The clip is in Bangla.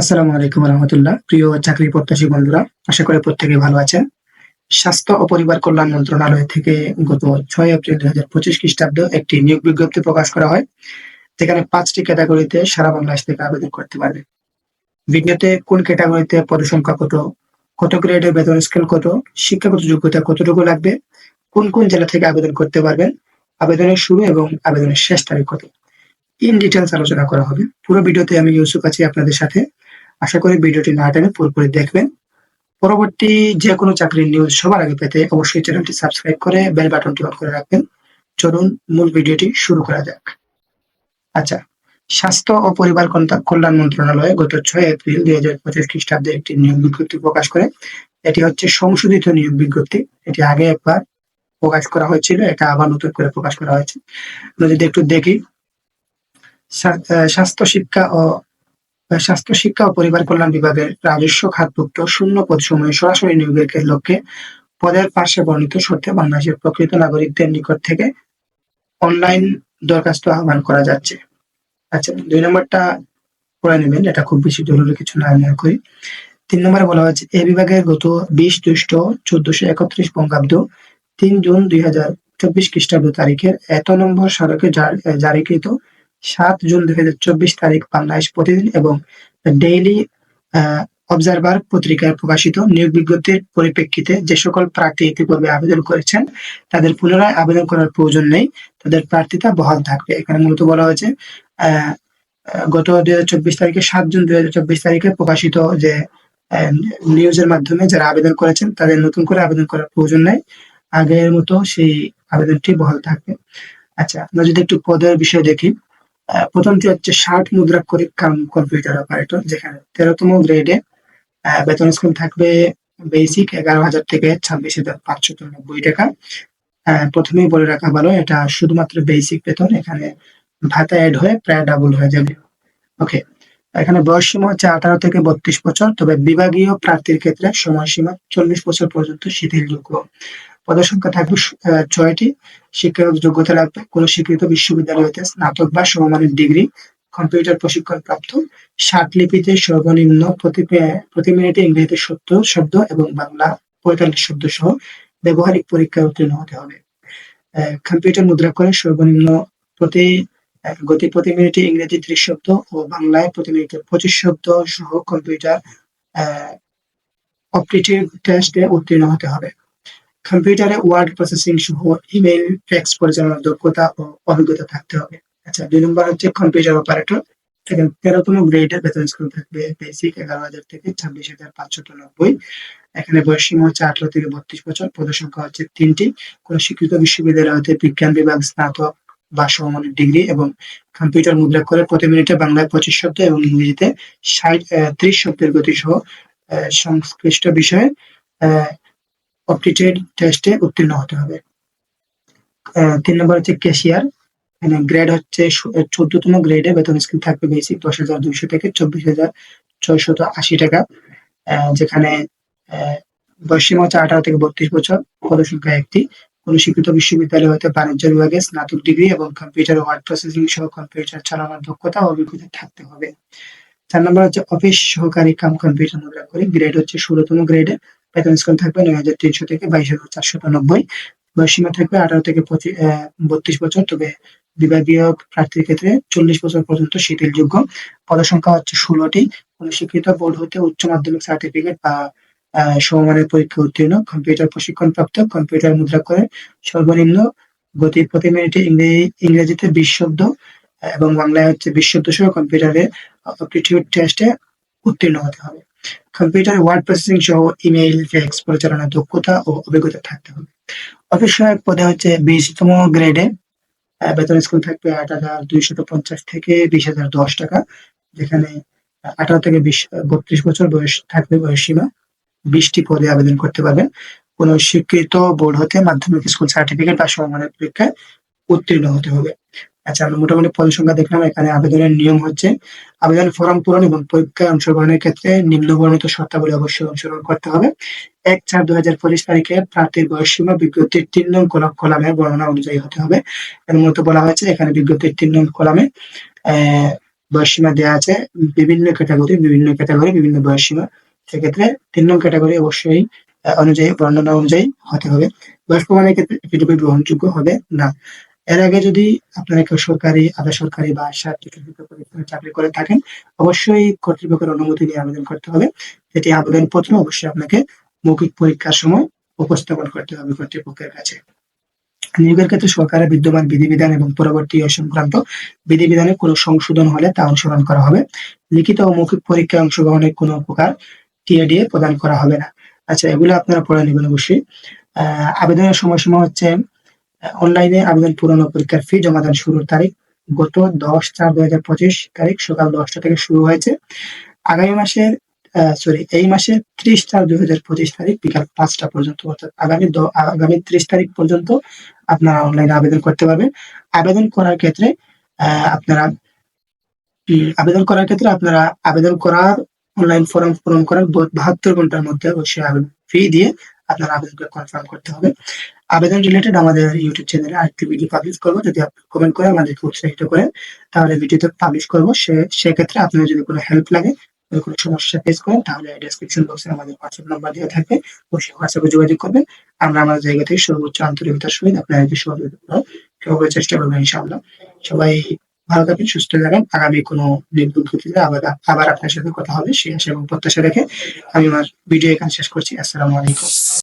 আসসালামু আলাইকুম রহমতুল্লাহ। প্রিয় চাকরি প্রত্যাশী বন্ধুরা, আশা করি প্রত্যেকে ভালো আছেন। স্বাস্থ্য ও পরিবার কল্যাণ মন্ত্রণালয় থেকে গত ছয় এপ্রিল দুই হাজার পঁচিশ খ্রিস্টাব্দ একটি নিয়োগ বিজ্ঞপ্তি প্রকাশ করা হয়, যেখানে পাঁচটি ক্যাটাগরিতে সারা বাংলাদেশ থেকে আবেদন করতে পারবে। বিজ্ঞপ্তিতে কোন ক্যাটাগরিতে পদসংখ্যা কত কত গ্রেডের বেতন স্কেল কত, শিক্ষাগত যোগ্যতা কতটুকু লাগবে, কোন কোন জেলা থেকে আবেদন করতে পারবেন, আবেদনের শুরু এবং আবেদনের শেষ তারিখ কত ইন ডিটেলস আলোচনা করা হবে। পুরো ভিডিওতে আমি ইউসুফ আছি আপনাদের সাথে। আশা করি ভিডিওটি না টেনে পুরোপুরি দেখবেন। পরবর্তী যে কোনো চাকরির নিউজ সবার আগে পেতে অবশ্যই চ্যানেলটি সাবস্ক্রাইব করে বেল বাটনটি অন করে রাখবেন। চলুন মূল ভিডিওটি শুরু করা যাক। আচ্ছা স্বাস্থ্য ও পরিবার কল্যাণ মন্ত্রণালয় গত ছয় এপ্রিল দুই হাজার পঁচিশ খ্রিস্টাব্দে একটি নিয়োগ বিজ্ঞপ্তি প্রকাশ করে। এটি হচ্ছে সংশোধিত নিয়োগ বিজ্ঞপ্তি। এটি আগে একবার প্রকাশ করা হয়েছিল, এটা আবার নতুন করে প্রকাশ করা হয়েছে। যদি একটু দেখি, স্বাস্থ্য শিক্ষা ও স্বাস্থ্য, শিক্ষা ও পরিবার কল্যাণ বিভাগের রাজস্ব খাতভুক্ত শূন্য পদ সময়ে সরাসরি নিয়োগের লক্ষ্যে পদের পার্শ্বে বর্ণিত শর্তে বাংলাদেশের প্রকৃত নাগরিকদের নিকট থেকে অনলাইন দরখাস্ত আহ্বান করা যাচ্ছে। আচ্ছা দুই নম্বরটা পড়ে নেবেন, এটা খুব বেশি জরুরি কিছু না মনে করি। তিন নম্বরে বলা হয়েছে, এ বিভাগের গত বিশ দুষ্ট চোদ্দশো একত্রিশ বঙ্গাব্দ তিন জুন দুই হাজার চব্বিশ খ্রিস্টাব্দ তারিখের এত নম্বর সড়কে জারিকৃত সাত জুন দুই হাজার চব্বিশ তারিখ বাংলাদেশ প্রতিদিন এবং ডেইলি অবজারভার পত্রিকায় প্রকাশিত নিয়োগ বিজ্ঞপ্তির পরিপ্রেক্ষিতে যে সকল প্রার্থী ইতিপূর্বে আবেদন করেছেন, তাদের পুনরায় আবেদন করার প্রয়োজন নেই। তাদের প্রার্থিতা বহাল থাকবে। এখানে মূলত বলা হয়েছে গত দুই হাজার চব্বিশ তারিখে, সাত জুন দুই হাজার চব্বিশ তারিখে প্রকাশিত যে নিউজের মাধ্যমে যারা আবেদন করেছেন, তাদের নতুন করে আবেদন করার প্রয়োজন নেই। আগের মতো সেই আবেদনটি বহাল থাকবে। আচ্ছা আমরা যদি একটু পদের বিষয় দেখি। প্রথমটি হচ্ছে ষাট মুদ্রাক্ষরিক কাম কম্পিউটার অপারেটর, যেখানে তেরোতম গ্রেডে বেতন স্কুল থাকবে বেসিক এগারো হাজার থেকে ছাব্বিশ হাজার পাঁচশো নব্বই টাকা। প্রথমেই বলে রাখা ভালো, এটা শুধুমাত্র বেসিক বেতন, এখানে ভাতা অ্যাড হয়ে প্রায় ডাবল হয়ে যাবে। ওকে এখানে বয়স সীমা হচ্ছে আঠারো থেকে বত্রিশ বছর, তবে বিভাগীয় প্রার্থীর ক্ষেত্রে সময়সীমা চল্লিশ বছর পর্যন্ত শিথিলযোগ্য। পদের সংখ্যা থাকবে ছয়টি। শিক্ষাগত যোগ্যতা লাগবে কোন স্বীকৃত বিশ্ববিদ্যালয় হতে স্নাতক বা সমমানের ডিগ্রি। কম্পিউটার প্রশিক্ষণ প্রাপ্ত ষাট লিপিতে সর্বনিম্ন প্রতি প্রতি মিনিটে ইংরেজিতে সত্তর শব্দ এবং বাংলা পঁয়তাল্লিশ শব্দ সহ ব্যবহারিক পরীক্ষায় উত্তীর্ণ হতে হবে। কম্পিউটার মুদ্রা করে সর্বনিম্ন প্রতি গতি প্রতি মিনিটে ইংরেজি ত্রিশ শব্দ ও বাংলায় প্রতি মিনিটে পঁচিশ শব্দ সহ কম্পিউটার অপারেটিভ টেস্টে উত্তীর্ণ হতে হবে। কম্পিউটারে ওয়ার্ড প্রসেসিং সহ ইমেল টেক্সট পরিচালনার দক্ষতা ও অভিজ্ঞতা থাকতে হবে। আচ্ছা দুই নম্বর হচ্ছে কম্পিউটার অপারেটর। সেখানে তেরোতম গ্রেডের বেতন স্কুল থাকবে, বেসিক এগারো হাজার থেকে ছাব্বিশ হাজার পাঁচশো নব্বই। এখানে বয়স সীমা হচ্ছে আঠারো থেকে বত্রিশ বছর, পদের সংখ্যা হচ্ছে তিনটি। কোন স্বীকৃত বিশ্ববিদ্যালয় হতে বিজ্ঞান বিভাগ, স্নাতক বা সমমানের ডিগ্রি এবং কম্পিউটার মুদ্রা করে প্রতি মিনিটে বাংলায় পঁচিশ শব্দ এবং ইংরেজিতে ষাট ত্রিশ শব্দের গতি সহ সংশ্লিষ্ট বিষয়ে অপটিটেড টেস্টে উত্তীর্ণ হতে হবে। তিন নম্বর হচ্ছে ক্যাশিয়ার। মানে গ্রেড হচ্ছে চোদ্দতম গ্রেডে বেতন স্কিল থাকবে বেসিক দশ হাজার দুইশো থেকে চব্বিশ হাজার ছয়শত আশি টাকা। যেখানে আহ, বয়সসীমা হচ্ছে আঠারো থেকে বত্রিশ বছর। পদসংখ্যা একটি। কোন স্বীকৃত বিশ্ববিদ্যালয় হতে বাণিজ্য বিভাগে স্নাতক ডিগ্রি এবং কম্পিউটার ওয়ার্ড প্রসেসিং সহ কম্পিউটার চালানোর দক্ষতা অভিজ্ঞতা থাকতে হবে। চার নম্বর হচ্ছে অফিস সহকারী কাম কম্পিউটার মুদ্রা করে। গ্রেড হচ্ছে ষোলোতম গ্রেডে। বেতন স্কেল থাকবে নয় হাজার তিনশো থেকে বাইশ হাজার চারশত নব্বই বয়সীমা থাকবে আঠারো থেকে পঁচিশ বত্রিশ বছর, তবে বিভাগীয় প্রার্থীর ক্ষেত্রে চল্লিশ বছর পর্যন্ত শিথিলযোগ্য। পদসংখ্যা হচ্ছে ষোলোটি। কোন স্বীকৃত বোর্ড হতে উচ্চ মাধ্যমিক সার্টিফিকেট বা সমমানের পরীক্ষা উত্তীর্ণ। কম্পিউটার প্রশিক্ষণ প্রাপ্ত কম্পিউটার মুদ্রা করে সর্বনিম্ন গতি প্রতি মিনিটে ইংরেজি, ইংরেজিতে বিশ শব্দ, এবং বাংলায় হচ্ছে বিশ শব্দ সহ কম্পিউটারে অপটিটিউড টেস্টে উত্তীর্ণ হতে হবে। কম্পিউটার ওয়ার্ড প্রসেসিং সহ ইমেইল ফ্যাক্স পরিচালনার দক্ষতা ও অভিজ্ঞতা থাকতে হবে। অফিস সহায়ক পদে হচ্ছে বিশতম গ্রেডে বেতন স্কুল থাকবে আট হাজার দুইশত পঞ্চাশ থেকে বিশ হাজার দশ টাকা, যেখানে আঠারো থেকে বিশ, বত্রিশ বছর বয়স থাকবে বয়স সীমা। বিশটি পদে আবেদন করতে পারবেন। কোন স্বীকৃত বোর্ড হতে মাধ্যমিক স্কুল সার্টিফিকেট বা সমমানের পরীক্ষায় উত্তীর্ণ হতে হবে। আচ্ছা মোটামুটি পদ সংখ্যা দেখলাম, এখানে আবেদনের নিয়ম হচ্ছে আবেদন ফর্ম পূরণ এবং পরীক্ষায় অংশগ্রহণের ক্ষেত্রে নিম্নবর্ণিত শর্তাবলী অবশ্যই অনুসরণ করতে হবে। এক চার দুই হাজার পঁচিশ তারিখে প্রার্থীর বয়স সীমা বিজ্ঞপ্তির তিন নং কলাম কলামের বর্ণনা অনুযায়ী হতে হবে। এর মতো বলা হয়েছে, এখানে বিজ্ঞপ্তির তিন নং কলামে বয়সসীমা দেওয়া আছে। বিভিন্ন ক্যাটাগরি বিভিন্ন ক্যাটাগরি, বিভিন্ন বয়সসীমা। সেক্ষেত্রে তিন নং ক্যাটাগরি অবশ্যই অনুযায়ী, বর্ণনা অনুযায়ী হতে হবে। বয়স প্রমাণের ক্ষেত্রে গ্রহণযোগ্য হবে না। এর আগে যদি আপনারা কেউ সরকারি, আধা সরকারি বা প্রতিষ্ঠানে চাকরি করে থাকেন, অবশ্যই কর্তৃপক্ষের অনুমতি নিয়ে আবেদন করতে হবে। এটি আবেদনপত্র অবশ্যই আপনাকে মৌখিক পরীক্ষার সময় উপস্থাপন করতে হবে কর্তৃপক্ষের কাছে। নিয়োগের ক্ষেত্রে সরকারের বিদ্যমান বিধিবিধান এবং পরবর্তী সংক্রান্ত বিধিবিধানে কোনো সংশোধন হলে তা অনুসরণ করা হবে। লিখিত ও মৌখিক পরীক্ষায় অংশগ্রহণের কোনো প্রকার টিএডিএ প্রদান করা হবে না। আচ্ছা এগুলো আপনারা পড়ে নেবেন অবশ্যই। আবেদনের সময়সীমা হচ্ছে অনলাইনে আবেদন পূরণ পরীক্ষার ফি জমাদান শুরুর তারিখ গত দশ চার দুই হাজার পঁচিশ তারিখ সকাল দশটা থেকে শুরু হয়েছে। আগামী মাসের সরি এই মাসের ত্রিশ চার দুই হাজার পঁচিশ তারিখ বিকাল পাঁচটা পর্যন্ত, অর্থাৎ আগামী আগামী ত্রিশ তারিখ পর্যন্ত আপনারা অনলাইনে আবেদন করতে পারবেন। আবেদন করার ক্ষেত্রে আপনারা আবেদন করার ক্ষেত্রে আপনারা আবেদন করার অনলাইন ফর্ম পূরণ করার বাহাত্তর ঘণ্টার মধ্যে অবশ্যই আবেদন ফি দিয়ে আপনার আবেদনকে কনফার্ম করতে হবে। আবেদন রিলেটেড আমাদের ইউটিউব চ্যানেলে আরেকটি ভিডিও পাবলিশ করব। যদি আপনি কমেন্ট করে আমাদেরকে উৎসাহিত করেন, তাহলে ভিডিওতে পাবলিশ করব। সে, সেক্ষেত্রে আপনার যদি কোনো হেল্প লাগে, কোনো সমস্যা ফেস করেন, তাহলে ডেসক্রিপশন বক্সে আমাদের হোয়াটসঅ্যাপ নাম্বার দেওয়া থাকবে। অবশ্যই হোয়াটসঅ্যাপে যোগাযোগ করবেন। আমরা আমাদের জায়গা থেকে সর্বোচ্চ আন্তরিকতার সহিত আপনাদেরকে সহযোগিতা চেষ্টা করব ইনশাআল্লাহ। সবাই ভালো থাকবেন, সুস্থ থাকবেন। আগামী কোনো বিজ্ঞপ্তিতে আবার আবার আপনার সাথে কথা হবে, সেই আশা এবং প্রত্যাশা রেখে আমি আমার ভিডিও এখানে শেষ করছি। আসসালামু আলাইকুম।